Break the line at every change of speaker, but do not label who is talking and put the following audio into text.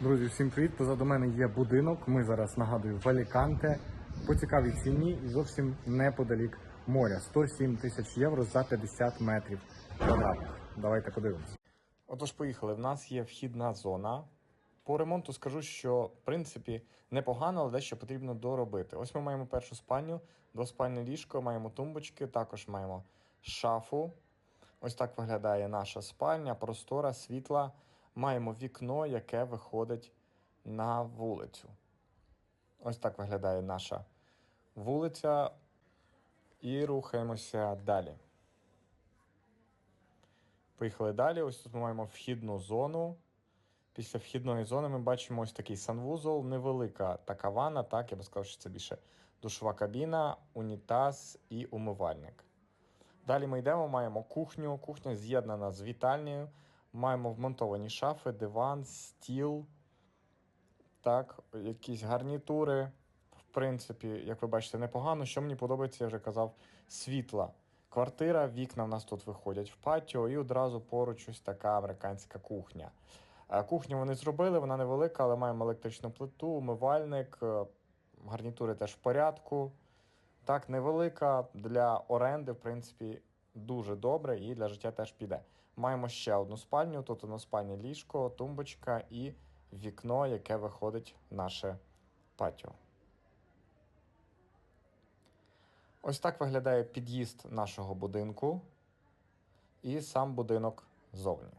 Друзі, всім привіт! Позаду мене є будинок. Ми зараз нагадую в Аліканте. По цікавій ціні і зовсім неподалік моря. 107 тисяч євро за 50 метрів квадратних. Давайте подивимося. Отож, поїхали. В нас є вхідна зона. По ремонту скажу, що в принципі непогано, але дещо потрібно доробити. Ось ми маємо першу спальню, двоспальне ліжко, маємо тумбочки, також маємо шафу. Ось так виглядає наша спальня, простора, світла. Маємо вікно, яке виходить на вулицю. Ось так виглядає наша вулиця. І рухаємося далі. Поїхали далі. Ось тут ми маємо вхідну зону. Після вхідної зони ми бачимо ось такий санвузол, невелика така ванна, так, я би сказав, що це більше душова кабіна, унітаз і умивальник. Далі ми йдемо, маємо кухню. Кухня з'єднана з вітальнею. Маємо вмонтовані шафи, диван, стіл, так, якісь гарнітури. В принципі, як ви бачите, непогано. Що мені подобається, я вже казав, світла. Квартира, вікна в нас тут виходять в патіо, і одразу поруч ось така американська кухня. Е, Кухню вони зробили, вона невелика, але маємо електричну плиту, умивальник, е, гарнітури теж в порядку. Так, невелика для оренди, в принципі, дуже добре і для життя теж піде. Маємо ще одну спальню, тут односпальне ліжко, тумбочка і вікно, яке виходить в наше патіо. Ось так виглядає під'їзд нашого будинку і сам будинок ззовні.